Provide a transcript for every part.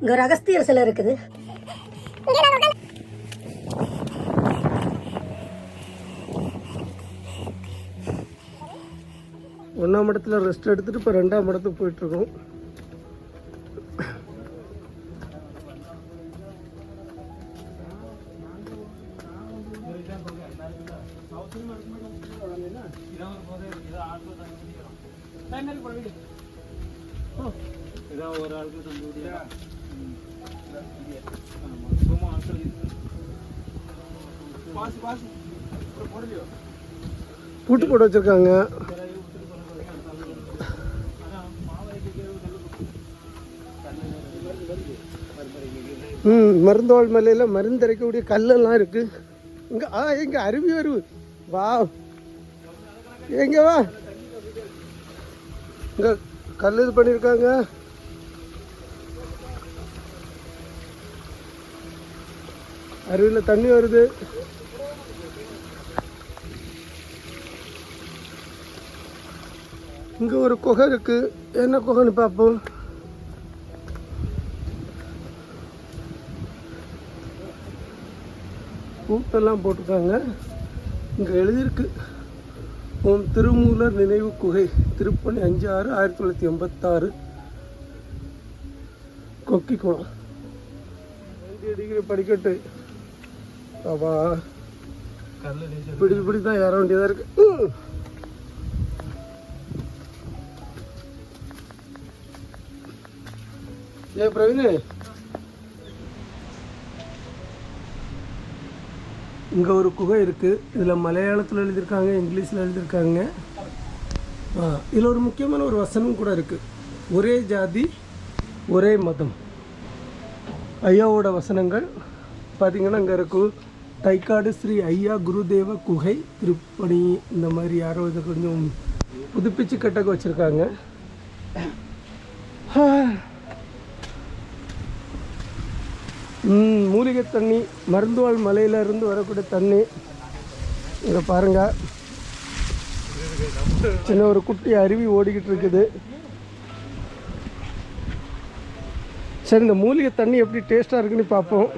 இங்க ஒரு அகஸ்தியர் சிலை இருக்குது. ஒன்றாம் மடத்தில் ரெஸ்ட் எடுத்துகிட்டு இப்போ ரெண்டாம் இடத்துக்கு போயிட்டுருக்கோம். சௌகரியமாக இருக்குமா பூட்டு போட்டு வச்சுருக்காங்க. ம் மருந்தோல் மலையில் மருந்தரைக்கக்கூடிய கல்லெல்லாம் இருக்கு. இங்கே ஆ இங்கே அருவி வருவு வா. எங்க வா. இங்கே கல் இது பண்ணியிருக்காங்க அருவியில் தண்ணி வருது. இங்கே ஒரு குகை இருக்கு. என்ன குகைன்னு பார்ப்போம். கூட்டெல்லாம் போட்டிருக்காங்க. இங்கே எழுதியிருக்கு. ஓம் திருமூலர் நினைவு குகை திருப்பணி அஞ்சு ஆறு ஆயிரத்தி தொள்ளாயிரத்தி எண்பத்தாறு. கொக்கிக்குளம் அஞ்சு டிகிரி படிக்கட்டு. அப்பா. இப்படி இப்படி தான் ஏற வேண்டியதாக இருக்கு. ஏ பிரவீன். இங்கே ஒரு குகை இருக்குது இதில் மலையாளத்தில் எழுதியிருக்காங்க இங்கிலீஷில் எழுதியிருக்காங்க. இதில் ஒரு முக்கியமான ஒரு வசனம் கூட இருக்குது ஒரே ஜாதி ஒரே மதம். ஐயாவோட வசனங்கள் பார்த்தீங்கன்னா அங்கே இருக்கும் தைக்காடு ஸ்ரீ ஐயா குருதேவ குகை திருப்பணி இந்த மாதிரி யாரோ இதை கொஞ்சம் புதுப்பிச்சு கட்டக்க வச்சுருக்காங்க ம், மூலிகை தண்ணி மருந்துவாள் மலையிலிருந்து வரக்கூடிய தண்ணி. இதை பாருங்க. சின்ன ஒரு குட்டி அருவி ஓடிக்கிட்டு இருக்குது. சரி இந்த மூலிகை தண்ணி எப்படி டேஸ்டாக இருக்குன்னு பார்ப்போம்.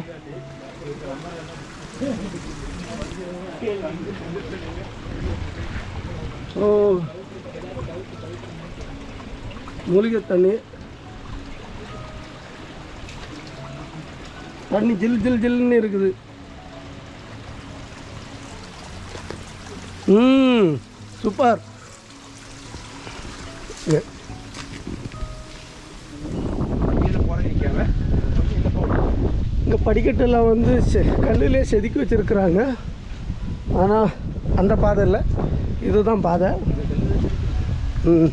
ஓ. மூலிகை தண்ணி. தண்ணி ஜில் ஜில் ஜில்னு இருக்குது. ம் சூப்பர். ஏ. இங்கே படிக்கட்டெல்லாம் வந்து செ கல்லுலே செதுக்கி வச்சுருக்குறாங்க. ஆனால் அந்த பாதை இல்லை. இதுதான் பாதை. ம்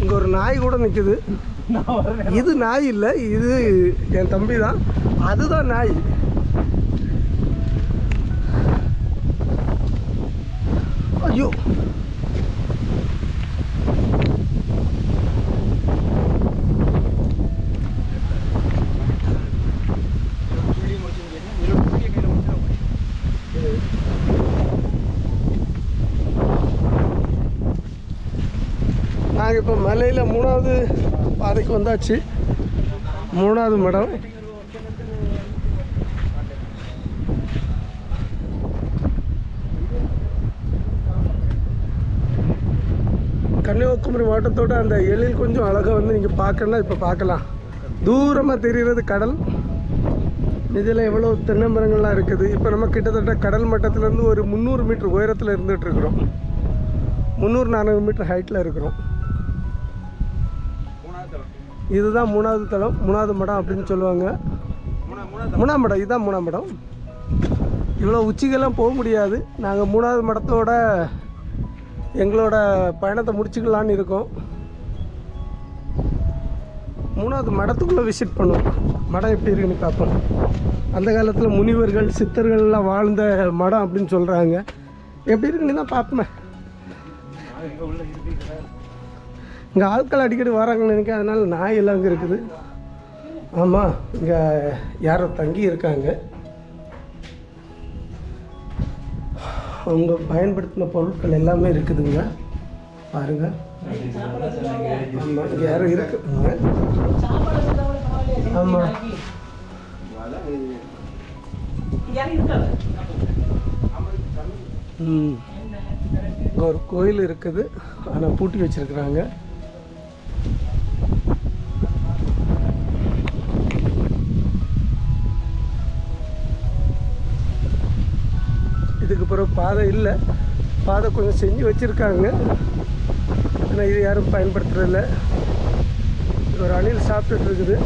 இங்கே ஒரு நாய் கூட நிற்குது இது நாய் இல்லை இது என் தம்பி தான் அதுதான் நாய் ஐயோ நாங்கள் இப்போ மலையில் மூணாவது பாதைக்கு வந்தாச்சு. மூணாவது மடம். கன்னியாகுமரி மாவட்டத்தோட அந்த எழில் கொஞ்சம் அழகாக வந்து நீங்கள் பார்க்கணும்னா இப்போ பார்க்கலாம். தூரமாக தெரிகிறது கடல். இதில் எவ்வளோ தென்னை மரங்கள்லாம் இருக்குது. இப்போ நம்ம கிட்டத்தட்ட கடல் மட்டத்திலேருந்து ஒரு முந்நூறு மீட்டர் உயரத்தில் இருந்துகிட்டு இருக்கிறோம். முந்நூறு நானூறு மீட்டர் ஹைட்டில் இருக்கிறோம். இதுதான் மூணாவது தளம் மூணாவது மடம் அப்படின்னு சொல்லுவாங்க. மூணாம் மடம் இதுதான் மூணாம் மடம். இவ்வளோ உச்சிக்கெல்லாம் போக முடியாது. நாங்கள் மூணாவது மடத்தோட எங்களோட பயணத்தை முடிச்சுக்கலான்னு இருக்கோம். மூணாவது மடத்துக்குள்ளே விசிட் பண்ணுவோம். மடம் எப்படி இருக்குன்னு பார்ப்போம். அந்த காலத்தில் முனிவர்கள் சித்தர்கள்லாம் வாழ்ந்த மடம் அப்படின்னு சொல்கிறாங்க எப்படி இருக்குன்னு தான் பார்ப்போமே. இங்கே ஆட்கள் அடிக்கடி வராங்கன்னு நினைக்கிறேன். அதனால் நாய் எல்லாம் அங்கே இருக்குது. ஆமாம் இங்கே யாரோ தங்கி இருக்காங்க. அவங்க பயன்படுத்தின பொருட்கள் எல்லாமே இருக்குதுங்க. பாருங்க. ஆமாம் இங்கே யாரும் இருக்குதுங்க ஆமாம் ம். இங்கே ஒரு கோயில் இருக்குது. ஆனால் பூட்டி வச்சிருக்கிறாங்க. இதுக்கு பாதை இல்லை. பாதை கொஞ்சம் செஞ்சு வச்சுருக்காங்க. ஆனால் இது யாரும் பயன்படுத்துறதில்ல. இது ஒரு அணில் சாப்பிட்டுட்டு இருக்குது.